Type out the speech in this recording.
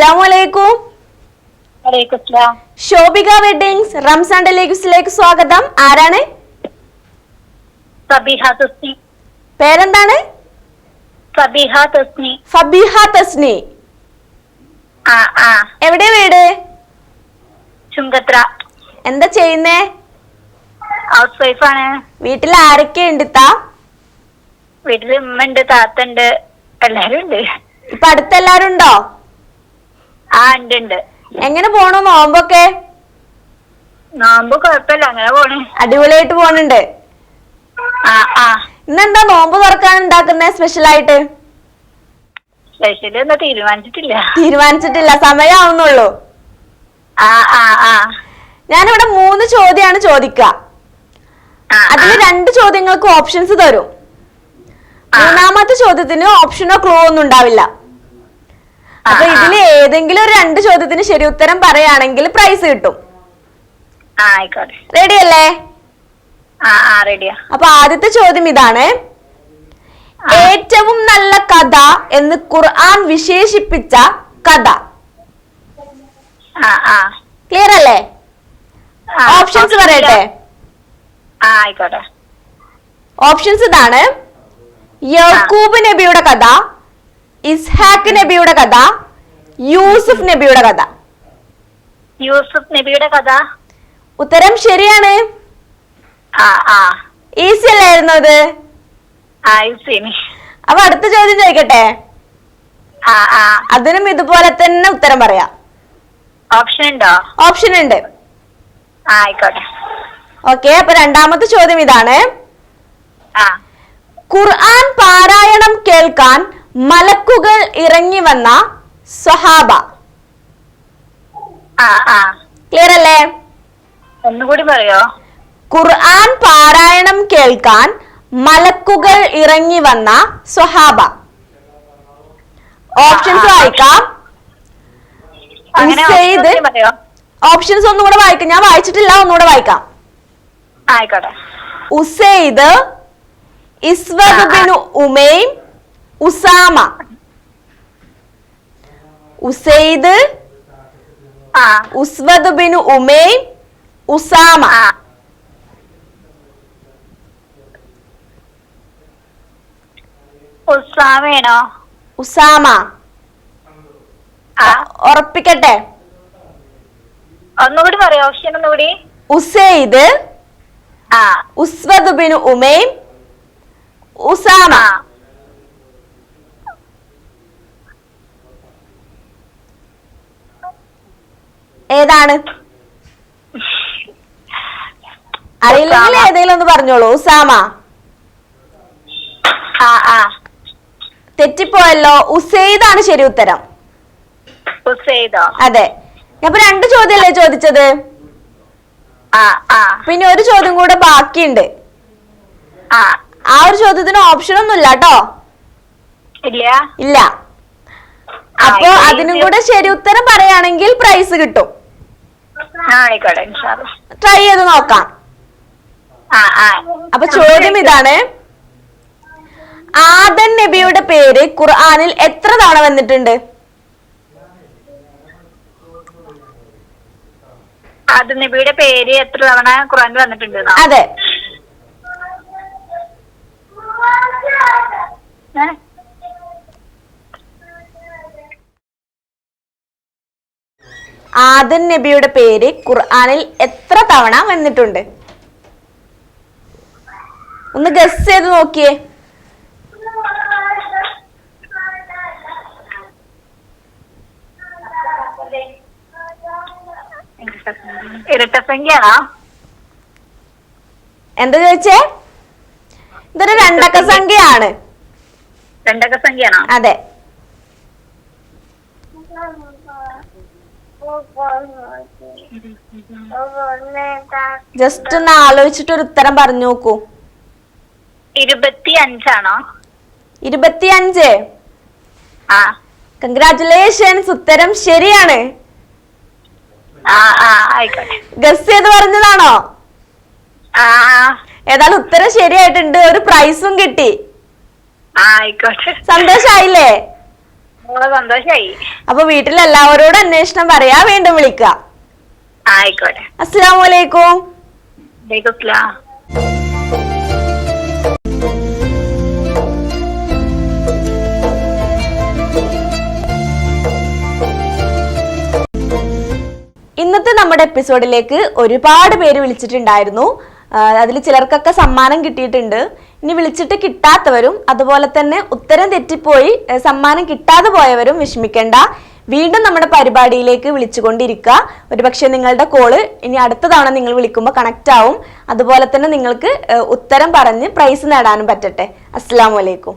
അസ്ലാമലൈക്കും Shobhika weddings Ramzan ഡെലിഗസിലേക്ക് സ്വാഗതം. ആരാണ്? പേരെന്താണ്? ഫബീഹ തസ്നി. എവിടെ വീട്? ചുങ്കത്ര. എന്താ ചെയ്യുന്നേ? ഹൗസ് വൈഫ് വീട്ടിൽ ആരൊക്കെ ഉണ്ട് താ വീട്ടിൽ ഉമ്മ ഉണ്ട് താത്ത ഉണ്ട്. എല്ലാരും ഉണ്ട്. ഇപ്പൊ അടുത്തെല്ലാരും ഉണ്ടോ? ആ ഉണ്ട് ഉണ്ട്. എങ്ങനെ പോണു നോമ്പൊക്കെ? നോമ്പ് കുഴപ്പമില്ല അങ്ങനെ പോണ്. അടിപൊളിയായിട്ട് പോണുണ്ട്. ആ ആ. ഇന്നെന്താ നോമ്പ് തുറക്കാൻ ഉണ്ടാക്കുന്നത് സ്പെഷ്യൽ ആയിട്ട് സ്പെഷ്യൽ ഒന്നും തീരുമാനിച്ചിട്ടില്ല തീരുമാനിച്ചിട്ടില്ല ആ ആ ആ. ഞാനിവിടെ മൂന്ന് ചോദ്യമാണ് ചോദിക്കുക ആ, അതിൽ രണ്ട് ചോദ്യങ്ങൾക്ക് ഓപ്ഷൻസ് തരും. മൂന്നാമത്തെ ചോദ്യത്തിന് ഓപ്ഷനോ ക്ലോ ഒന്നും ഉണ്ടാവില്ല. അപ്പൊ. ഇതിൽ ഏതെങ്കിലും ഒരു രണ്ട് ചോദ്യത്തിന് ശരി ഉത്തരം പറയുകയാണെങ്കിൽ പ്രൈസ് കിട്ടും. റെഡി അല്ലേ? അപ്പൊ ആദ്യത്തെ ചോദ്യം ഇതാണ്. ഏറ്റവും നല്ല കഥ എന്ന് ഖുർആൻ വിശേഷിപ്പിച്ച കഥ. ക്ലിയർ അല്ലേ? ഓപ്ഷൻസ് പറയട്ടെ. ഓപ്ഷൻസ് ഇതാണ്. യഹൂബ് നബിയുടെ കഥ ഇസ്ഹാക്ക് നബിയുടെ കഥ യൂസുഫ് നബിയുടെ കഥ. യൂസുഫ് നബിയുടെ കഥ? ഉത്തരം ശരിയാണ്. ഈസി അല്ലായിരുന്നു അത്? അപ്പൊ അടുത്ത ചോദ്യം ചോദിക്കട്ടെ? അതിനും ഇതുപോലെ തന്നെ ഉത്തരം പറയാം. ഓപ്ഷൻ ഉണ്ടോ? ഓപ്ഷൻ ഉണ്ട്. ആയിക്കോട്ടെ. ഓക്കെ അപ്പൊ രണ്ടാമത്തെ ചോദ്യം ഇതാണ്. ഖുർആൻ പാരായണം കേൾക്കാൻ മലക്കുകൾ ഇറങ്ങി വന്ന സ്വഹാബ ക്ലിയർ അല്ലേ ഒന്നുകൂടി പറയോ? ഖുർആൻ പാരായണം കേൾക്കാൻ മലക്കുകൾ ഇറങ്ങി വന്ന സ്വഹാബ ഓപ്ഷൻസ് വായിക്കാം. ഓപ്ഷൻസ് ഒന്നുകൂടെ വായിക്കാം. ഞാൻ വായിച്ചിട്ടില്ല ഒന്നുകൂടെ വായിക്കാം. ഉസൈദ് ഇസ്വദ് ബിൻ ഉമൈം ഉസാമ. ഉസൈദ് ഉസ്വദ് ബിൻ ഉമൈം ഉസാമ. ഉസാമയാണോ ഉസാമ. ഉറപ്പിക്കട്ടെ. ഒന്നുകൂടി പറയോ ഓപ്ഷൻ ഒന്നുകൂടി? ഉസൈദ് ഉസ്വദ് ബിൻ ഉമൈം ഉസാമ ആ ഏതാണ്? അറിയില്ലെങ്കിൽ. ഏതെങ്കിലും ഒന്ന് പറഞ്ഞോളൂ. ഉസാമ. തെറ്റിപ്പോയല്ലോ. ഉസൈദാണ് ശരി ഉത്തരം. അതെ. ഞാൻ രണ്ട് ചോദ്യല്ലേ ചോദിച്ചത്? പിന്നെ ഒരു ചോദ്യം കൂടെ ബാക്കിയുണ്ട്. ആ. ഒരു ചോദ്യത്തിന് ഓപ്ഷൻ ഒന്നും ഇല്ല കേട്ടോ ഇല്ല? അപ്പൊ അതിനും കൂടെ ശരി ഉത്തരം പറയുകയാണെങ്കിൽ പ്രൈസ് കിട്ടും. ആയിക്കോട്ടെ. ട്രൈ ചെയ്ത് നോക്കാം. അപ്പൊ ചോദ്യം ഇതാണ്. ആദൻ നബിയുടെ പേര് ഖുർആാനിൽ എത്ര തവണ വന്നിട്ടുണ്ട്? ആദൻ നബിയുടെ പേര് എത്ര തവണ ഖുർആാനിൽ വന്നിട്ടുണ്ട്? അതെ. ആദൻ നബിയുടെ പേര് ഖുർആനിൽ എത്ര തവണ വന്നിട്ടുണ്ട്? ഒന്ന് ഗസ് ചെയ്ത് നോക്കിയേ. ഇരട്ടസംഖ്യയാണോ എന്താ ചോദിച്ചേ? ഇതൊരു രണ്ടക്ക സംഖ്യയാണ്. രണ്ടക്ക സംഖ്യയാണോ? അതെ. ജസ്റ്റ് ഒന്ന് ആലോചിച്ചിട്ട് ഒരു ഉത്തരം പറഞ്ഞു നോക്കൂ. ഇരുപത്തി അഞ്ചാണോ കൺഗ്രാറ്റുലേഷൻസ് ഉത്തരം ശരിയാണ്. ഗസ് ചെയ്ത് പറഞ്ഞതാണോ? ഏതായാലും ഉത്തരം ശരിയായിട്ടുണ്ട്. ഒരു പ്രൈസും കിട്ടി. സന്തോഷായില്ലേ? സന്തോഷായി. അപ്പൊ വീട്ടിൽ എല്ലാവരോടും അന്വേഷണം പറയാ വീണ്ടും വിളിക്കുക ആയിക്കോട്ടെ. ഇന്നത്തെ നമ്മുടെ എപ്പിസോഡിലേക്ക് ഒരുപാട് പേര് വിളിച്ചിട്ടുണ്ടായിരുന്നു. അതിൽ ചിലർക്കൊക്കെ സമ്മാനം കിട്ടിയിട്ടുണ്ട്. ഇനി വിളിച്ചിട്ട് കിട്ടാത്തവരും അതുപോലെ തന്നെ ഉത്തരം തെറ്റിപ്പോയി സമ്മാനം കിട്ടാതെ പോയവരും വിഷമിക്കേണ്ട. വീണ്ടും നമ്മുടെ പരിപാടിയിലേക്ക് വിളിച്ചുകൊണ്ടിരിക്കുക. ഒരുപക്ഷെ നിങ്ങളുടെ കോൾ ഇനി അടുത്ത തവണ നിങ്ങൾ വിളിക്കുമ്പോൾ കണക്റ്റ് ആവും. അതുപോലെ തന്നെ നിങ്ങൾക്ക് ഉത്തരം പറഞ്ഞ് പ്രൈസ് നേടാനും പറ്റട്ടെ. അസ്സാം വലൈക്കും